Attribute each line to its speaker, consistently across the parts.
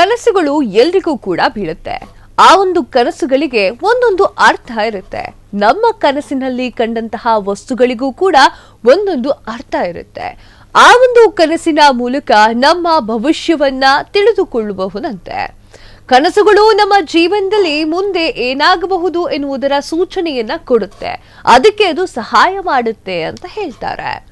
Speaker 1: ಕನಸುಗಳು ಎಲ್ರಿಗೂ ಕೂಡ ಬೀಳುತ್ತೆ. ಆ ಒಂದು ಕನಸುಗಳಿಗೆ ಒಂದೊಂದು ಅರ್ಥ ಇರುತ್ತೆ. ನಮ್ಮ ಕನಸಿನಲ್ಲಿ ಕಂಡಂತಹ ವಸ್ತುಗಳಿಗೂ ಕೂಡ ಒಂದೊಂದು ಅರ್ಥ ಇರುತ್ತೆ. ಆ ಒಂದು ಕನಸಿನ ಮೂಲಕ ನಮ್ಮ ಭವಿಷ್ಯವನ್ನ ತಿಳಿದುಕೊಳ್ಳಬಹುದಂತೆ ಕನಸುಗಳು ನಮ್ಮ ಜೀವನದಲ್ಲಿ ಮುಂದೆ ಏನಾಗಬಹುದು ಎನ್ನುವುದರ ಸೂಚನೆಯನ್ನ ಕೊಡುತ್ತೆ. ಅದಕ್ಕೆ ಅದು ಸಹಾಯ ಮಾಡುತ್ತೆ ಅಂತ ಹೇಳ್ತಾರೆ.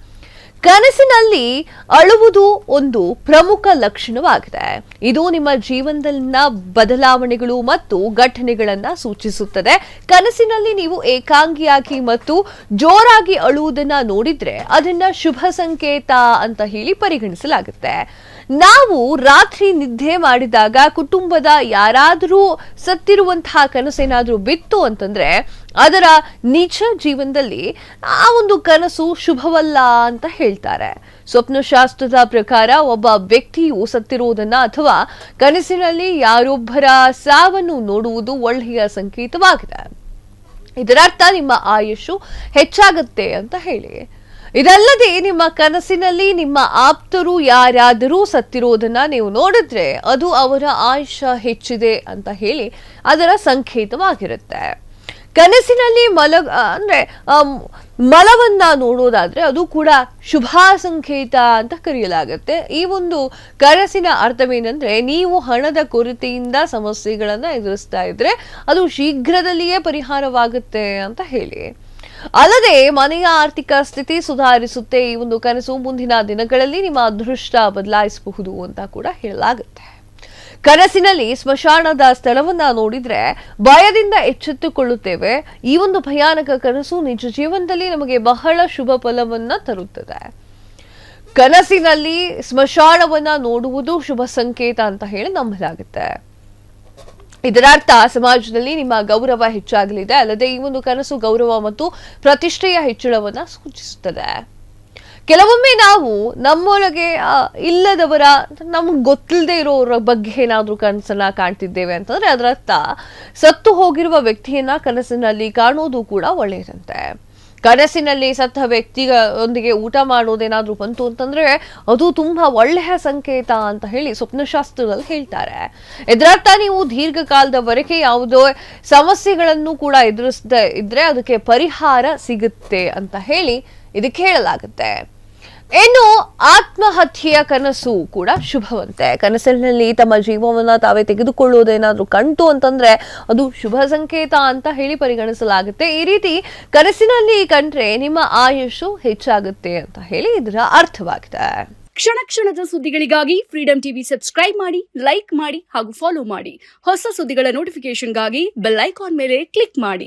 Speaker 1: ಕನಸಿನಲ್ಲಿ ಅಳುವುದು ಒಂದು ಪ್ರಮುಖ ಲಕ್ಷಣವಾಗಿದೆ. ಇದು ನಿಮ್ಮ ಜೀವನದಲ್ಲಿನ ಬದಲಾವಣೆಗಳು ಮತ್ತು ಘಟನೆಗಳನ್ನ ಸೂಚಿಸುತ್ತದೆ. ಕನಸಿನಲ್ಲಿ ನೀವು ಏಕಾಂಗಿಯಾಗಿ ಮತ್ತು ಜೋರಾಗಿ ಅಳುವುದನ್ನ ನೋಡಿದ್ರೆ ಅದನ್ನ ಶುಭ ಸಂಕೇತ ಅಂತ ಹೇಳಿ ಪರಿಗಣಿಸಲಾಗುತ್ತೆ. ನಾವು ರಾತ್ರಿ ನಿದ್ದೆ ಮಾಡಿದಾಗ ಕುಟುಂಬದ ಯಾರಾದರೂ ಸತ್ತಿರುವಂತಹ ಕನಸೇನಾದರೂ ಬಿತ್ತು ಅಂತಂದ್ರೆ ಅದರ ನಿಜ ಜೀವನದಲ್ಲಿ ಆ ಒಂದು ಕನಸು ಶುಭವಲ್ಲ ಅಂತ ಹೇಳ್ತಾರೆ. ಸ್ವಪ್ನಶಾಸ್ತ್ರದ ಪ್ರಕಾರ ಒಬ್ಬ ವ್ಯಕ್ತಿಯು ಸತ್ತಿರುವುದನ್ನ ಅಥವಾ ಕನಸಿನಲ್ಲಿ ಯಾರೊಬ್ಬರ ಸಾವನ್ನು ನೋಡುವುದು ಒಳ್ಳೆಯ ಸಂಕೇತವಾಗಿದೆ. ಇದರರ್ಥ ನಿಮ್ಮ ಆಯುಷು ಹೆಚ್ಚಾಗುತ್ತೆ ಅಂತ ಹೇಳಿ. ಇದಲ್ಲದೆ ನಿಮ್ಮ ಕನಸಿನಲ್ಲಿ ನಿಮ್ಮ ಆಪ್ತರು ಯಾರಾದರೂ ಸತ್ತಿರೋದನ್ನ ನೀವು ನೋಡಿದ್ರೆ ಅದು ಅವರ ಆಯುಷ್ಯ ಹೆಚ್ಚಿದೆ ಅಂತ ಹೇಳಿ ಅದರ ಸಂಕೇತವಾಗಿರುತ್ತೆ. ಕನಸಿನಲ್ಲಿ ಮಲ ಅಂದ್ರೆ ಮಲವನ್ನ ನೋಡೋದಾದ್ರೆ ಅದು ಕೂಡ ಶುಭ ಸಂಕೇತ ಅಂತ ಕರೆಯಲಾಗುತ್ತೆ. ಈ ಒಂದು ಕನಸಿನ ಅರ್ಥವೇನೆಂದ್ರೆ, ನೀವು ಹಣದ ಕೊರತೆಯಿಂದ ಸಮಸ್ಯೆಗಳನ್ನ ಎದುರಿಸ್ತಾ ಇದ್ರೆ ಅದು ಶೀಘ್ರದಲ್ಲಿಯೇ ಪರಿಹಾರವಾಗುತ್ತೆ ಅಂತ ಹೇಳಿ. ಅಲ್ಲದೆ, ಮನೆಯ ಆರ್ಥಿಕ ಸ್ಥಿತಿ ಸುಧಾರಿಸುತ್ತೆ. ಈ ಒಂದು ಕನಸು ಮುಂದಿನ ದಿನಗಳಲ್ಲಿ ನಿಮ್ಮ ಅದೃಷ್ಟ ಬದಲಾಯಿಸಬಹುದು ಅಂತ ಕೂಡ ಹೇಳಲಾಗುತ್ತೆ. ಕನಸಿನಲ್ಲಿ ಸ್ಮಶಾನದ ಸ್ಥಳವನ್ನ ನೋಡಿದ್ರೆ ಭಯದಿಂದ ಎಚ್ಚೆತ್ತುಕೊಳ್ಳುತ್ತೇವೆ. ಈ ಒಂದು ಭಯಾನಕ ಕನಸು ನಿಜ ಜೀವನದಲ್ಲಿ ನಮಗೆ ಬಹಳ ಶುಭ ಫಲವನ್ನ ತರುತ್ತದೆ. ಕನಸಿನಲ್ಲಿ ಸ್ಮಶಾನವನ್ನ ನೋಡುವುದು ಶುಭ ಸಂಕೇತ ಅಂತ ಹೇಳಿ ನಂಬಲಾಗುತ್ತೆ. ಇದರರ್ಥ ಸಮಾಜದಲ್ಲಿ ನಿಮ್ಮ ಗೌರವ ಹೆಚ್ಚಾಗಲಿದೆ. ಅಲ್ಲದೆ ಈ ಒಂದು ಕನಸು ಗೌರವ ಮತ್ತು ಪ್ರತಿಷ್ಠೆಯ ಹೆಚ್ಚಳವನ್ನ ಸೂಚಿಸುತ್ತದೆ. ಕೆಲವೊಮ್ಮೆ ನಾವು ನಮ್ಮೊಳಗೆ ಇಲ್ಲದವರ, ನಮ್ಗೆ ಗೊತ್ತಿಲ್ಲದೆ ಇರೋರ ಬಗ್ಗೆ ಏನಾದರೂ ಕನಸನ್ನ ಕಾಣ್ತಿದ್ದೇವೆ ಅಂತಂದ್ರೆ ಅದರರ್ಥ ಸತ್ತು ಹೋಗಿರುವ ವ್ಯಕ್ತಿಯನ್ನ ಕನಸಿನಲ್ಲಿ ಕಾಣೋದು ಕೂಡ ಒಳ್ಳೆಯದಂತೆ. ಕನಸಿನಲ್ಲಿ ಸತ್ತ ವ್ಯಕ್ತಿಗಳೊಂದಿಗೆ ಊಟ ಮಾಡೋದೇನಾದ್ರೂ ಬಂತು ಅಂತಂದ್ರೆ ಅದು ತುಂಬಾ ಒಳ್ಳೆಯ ಸಂಕೇತ ಅಂತ ಹೇಳಿ ಸ್ವಪ್ನಶಾಸ್ತ್ರದಲ್ಲಿ ಹೇಳ್ತಾರೆ. ಇದರರ್ಥ ನೀವು ದೀರ್ಘಕಾಲದವರೆಗೆ ಯಾವುದೋ ಸಮಸ್ಯೆಗಳನ್ನು ಕೂಡ ಎದುರಿಸದೆ ಇದ್ರೆ ಅದಕ್ಕೆ ಪರಿಹಾರ ಸಿಗುತ್ತೆ ಅಂತ ಹೇಳಿ ಇದಕ್ಕೆ ಹೇಳಲಾಗುತ್ತೆ. ಇನ್ನು ಆತ್ಮಹತ್ಯೆಯ ಕನಸು ಕೂಡ ಶುಭವಂತೆ. ಕನಸಿನಲ್ಲಿ ತಮ್ಮ ಜೀವವನ್ನ ತಾವೇ ತೆಗೆದುಕೊಳ್ಳುವುದೇನಾದ್ರೂ ಕಂಟು ಅಂತಂದ್ರೆ ಅದು ಶುಭ ಸಂಕೇತ ಅಂತ ಹೇಳಿ ಪರಿಗಣಿಸಲಾಗುತ್ತೆ. ಈ ರೀತಿ ಕನಸಿನಲ್ಲಿ ಕಂಡ್ರೆ ನಿಮ್ಮ ಆಯುಷು ಹೆಚ್ಚಾಗುತ್ತೆ ಅಂತ ಹೇಳಿ ಇದರ ಅರ್ಥವಾಗಿದೆ.
Speaker 2: ಕ್ಷಣ ಕ್ಷಣದ ಸುದ್ದಿಗಳಿಗಾಗಿ ಫ್ರೀಡಂ ಟಿವಿ ಸಬ್ಸ್ಕ್ರೈಬ್ ಮಾಡಿ ಲೈಕ್ ಮಾಡಿ ಹಾಗೂ ಫಾಲೋ ಮಾಡಿ. ಹೊಸ ಸುದ್ದಿಗಳ ನೋಟಿಫಿಕೇಶನ್ಗಾಗಿ ಬೆಲ್ ಐಕಾನ್ ಮೇಲೆ ಕ್ಲಿಕ್ ಮಾಡಿ.